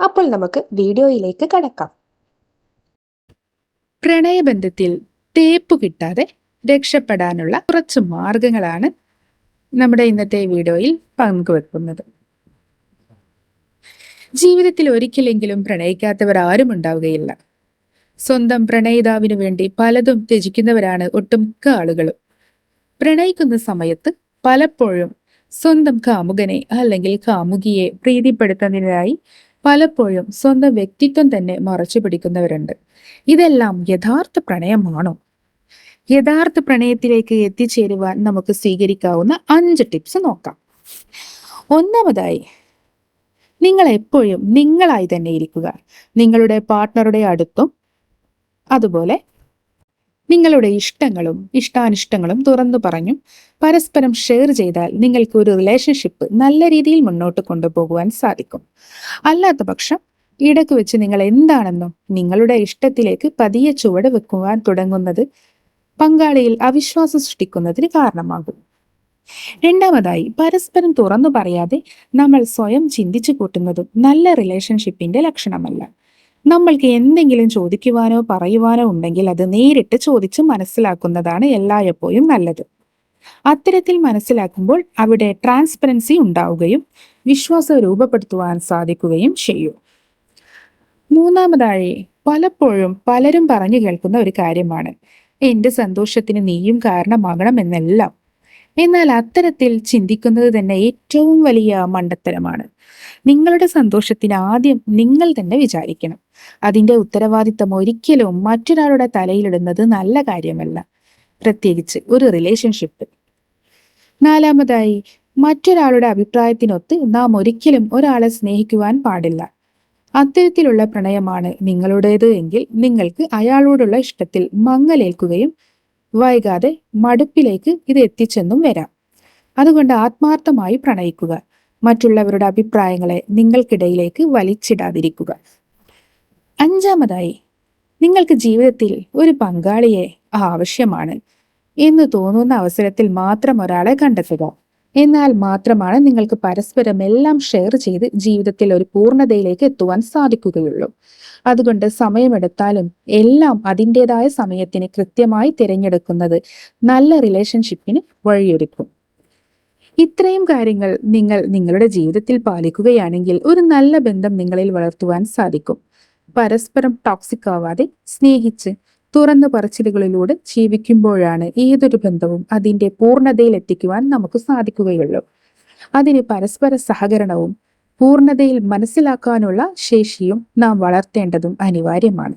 അപ്പോൾ നമുക്ക് വീഡിയോയിലേക്ക് കടക്കാം. പ്രണയബന്ധത്തിൽ തേപ്പ് കിട്ടാതെ രക്ഷപ്പെടാനുള്ള കുറച്ച് മാർഗങ്ങളാണ് നമ്മുടെ ഇന്നത്തെ വീഡിയോയിൽ പങ്കുവെക്കുന്നത് ജീവിതത്തിൽ ഒരിക്കലെങ്കിലും പ്രണയിക്കാത്തവർ ആരും ഉണ്ടാവുകയില്ല. സ്വന്തം പ്രണയിതാവിനു വേണ്ടി പലതും ത്യജിക്കുന്നവരാണ് ഒട്ടുമിക്ക ആളുകളും പ്രണയിക്കുന്ന സമയത്ത് പലപ്പോഴും സ്വന്തം കാമുകനെ അല്ലെങ്കിൽ കാമുകിയെ പ്രീതിപ്പെടുത്തുന്നതിനായി പലപ്പോഴും സ്വന്തം വ്യക്തിത്വം തന്നെ മറച്ചു പിടിക്കുന്നവരുണ്ട്. ഇതെല്ലാം യഥാർത്ഥ പ്രണയമാണോ? യഥാർത്ഥ പ്രണയത്തിലേക്ക് എത്തിച്ചേരുവാൻ നമുക്ക് സ്വീകരിക്കാവുന്ന അഞ്ച് ടിപ്സ് നോക്കാം. ഒന്നാമതായി നിങ്ങൾ എപ്പോഴും നിങ്ങളായി തന്നെ ഇരിക്കുക. നിങ്ങളുടെ പാർട്ട്ണറുടെ അടുത്തും അതുപോലെ നിങ്ങളുടെ ഇഷ്ടങ്ങളും ഇഷ്ടാനിഷ്ടങ്ങളും തുറന്നു പറഞ്ഞും. പരസ്പരം ഷെയർ ചെയ്താൽ നിങ്ങൾക്ക് ഒരു റിലേഷൻഷിപ്പ് നല്ല രീതിയിൽ മുന്നോട്ട് കൊണ്ടുപോകുവാൻ സാധിക്കും. അല്ലാത്ത പക്ഷം ഇടയ്ക്ക് വെച്ച് നിങ്ങൾ എന്താണെന്നും നിങ്ങളുടെ ഇഷ്ടത്തിലേക്ക് പതിയെ ചുവട് വെക്കുവാൻ തുടങ്ങുന്നത് പങ്കാളിയിൽ അവിശ്വാസം സൃഷ്ടിക്കുന്നതിന് കാരണമാകും. രണ്ടാമതായി പരസ്പരം തുറന്നു പറയാതെ നമ്മൾ സ്വയം ചിന്തിച്ചു കൂട്ടുന്നതും നല്ല റിലേഷൻഷിപ്പിന്റെ ലക്ഷണമല്ല. നമ്മൾക്ക് എന്തെങ്കിലും ചോദിക്കുവാനോ പറയുവാനോ ഉണ്ടെങ്കിൽ അത് നേരിട്ട് ചോദിച്ച് മനസ്സിലാക്കുന്നതാണ് എല്ലായ്പ്പോഴും നല്ലത്. അത്തരത്തിൽ മനസ്സിലാക്കുമ്പോൾ അവിടെ ട്രാൻസ്പെറൻസി ഉണ്ടാവുകയും വിശ്വാസം രൂപപ്പെടുത്തുവാൻ സാധിക്കുകയും ചെയ്യും. മൂന്നാമതായി പലപ്പോഴും പലരും പറഞ്ഞു കേൾക്കുന്ന ഒരു കാര്യമാണ്. എന്റെ സന്തോഷത്തിന് നീയും കാരണമാകണമെന്നെല്ലാം. എന്നാൽ അത്തരത്തിൽ ചിന്തിക്കുന്നത് തന്നെ ഏറ്റവും വലിയ മണ്ടത്തരമാണ്. നിങ്ങളുടെ സന്തോഷത്തിന് ആദ്യം നിങ്ങൾ തന്നെ വിചാരിക്കണം. അതിന്റെ ഉത്തരവാദിത്തം ഒരിക്കലും മറ്റൊരാളുടെ തലയിലിടുന്നത് നല്ല കാര്യമല്ല. പ്രത്യേകിച്ച് ഒരു റിലേഷൻഷിപ്പ് നാലാമതായി മറ്റൊരാളുടെ അഭിപ്രായത്തിനൊത്ത് നാം ഒരിക്കലും ഒരാളെ സ്നേഹിക്കുവാൻ പാടില്ല. അത്തരത്തിലുള്ള പ്രണയമാണ് നിങ്ങളുടേത് എങ്കിൽ നിങ്ങൾക്ക് അയാളോടുള്ള ഇഷ്ടത്തിൽ മങ്ങലേൽക്കുകയും വൈകാതെ മടുപ്പിലേക്ക് ഇത് എത്തിച്ചെന്നും വരാം. അതുകൊണ്ട് ആത്മാർത്ഥമായി പ്രണയിക്കുക. മറ്റുള്ളവരുടെ അഭിപ്രായങ്ങളെ നിങ്ങൾക്കിടയിലേക്ക് വലിച്ചിടാതിരിക്കുക. അഞ്ചാമതായി നിങ്ങൾക്ക് ജീവിതത്തിൽ ഒരു പങ്കാളിയെ ആവശ്യമാണ്. എന്ന് തോന്നുന്ന അവസരത്തിൽ മാത്രം ഒരാളെ കണ്ടെത്തുക. എന്നാൽ മാത്രമാണ് നിങ്ങൾക്ക് പരസ്പരം എല്ലാം ഷെയർ ചെയ്ത് ജീവിതത്തിൽ ഒരു പൂർണതയിലേക്ക് എത്തുവാൻ സാധിക്കുകയുള്ളൂ. അതുകൊണ്ട് സമയമെടുത്താലും എല്ലാം അതിന്റെതായ സമയത്തിന് കൃത്യമായി തിരഞ്ഞെടുക്കുന്നത് നല്ല റിലേഷൻഷിപ്പിന് വഴിയൊരുക്കും. ഇത്രയും കാര്യങ്ങൾ നിങ്ങൾ നിങ്ങളുടെ ജീവിതത്തിൽ പാലിക്കുകയാണെങ്കിൽ ഒരു നല്ല ബന്ധം നിങ്ങളിൽ വളർത്തുവാൻ സാധിക്കും. പരസ്പരം ടോക്സിക് ആവാതെ സ്നേഹിച്ച് തുറന്നു പറച്ചിലുകളിലൂടെ ജീവിക്കുമ്പോഴാണ് ഏതൊരു ബന്ധവും അതിന്റെ പൂർണതയിൽ എത്തിക്കുവാൻ നമുക്ക് സാധിക്കുകയുള്ളൂ. അതിന് പരസ്പര സഹകരണവും പൂർണതയിൽ മനസ്സിലാക്കാനുള്ള ശേഷിയും നാം വളർത്തേണ്ടതും അനിവാര്യമാണ്.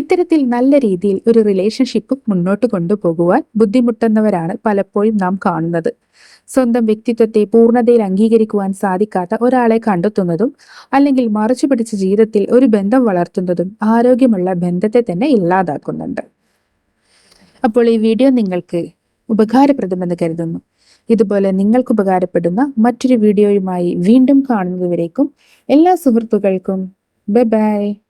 ഇത്തരത്തിൽ നല്ല രീതിയിൽ ഒരു റിലേഷൻഷിപ്പ് മുന്നോട്ട് കൊണ്ടുപോകുവാൻ ബുദ്ധിമുട്ടുന്നവരാണ് പലപ്പോഴും നാം കാണുന്നത്. സ്വന്തം വ്യക്തിത്വത്തെ പൂർണതയിൽ അംഗീകരിക്കുവാൻ സാധിക്കാത്ത ഒരാളെ കണ്ടെത്തുന്നതും അല്ലെങ്കിൽ മറച്ചു പിടിച്ച ജീവിതത്തിൽ ഒരു ബന്ധം വളർത്തുന്നതും ആരോഗ്യമുള്ള ബന്ധത്തെ തന്നെ ഇല്ലാതാക്കുന്നുണ്ട്. അപ്പോൾ ഈ വീഡിയോ നിങ്ങൾക്ക് ഉപകാരപ്രദമെന്ന് കരുതുന്നു. ഇതുപോലെ നിങ്ങൾക്ക് ഉപകാരപ്പെടുന്ന മറ്റൊരു വീഡിയോയുമായി വീണ്ടും കാണുന്നതുവരേക്കും എല്ലാ സുഹൃത്തുക്കൾക്കും. Bye bye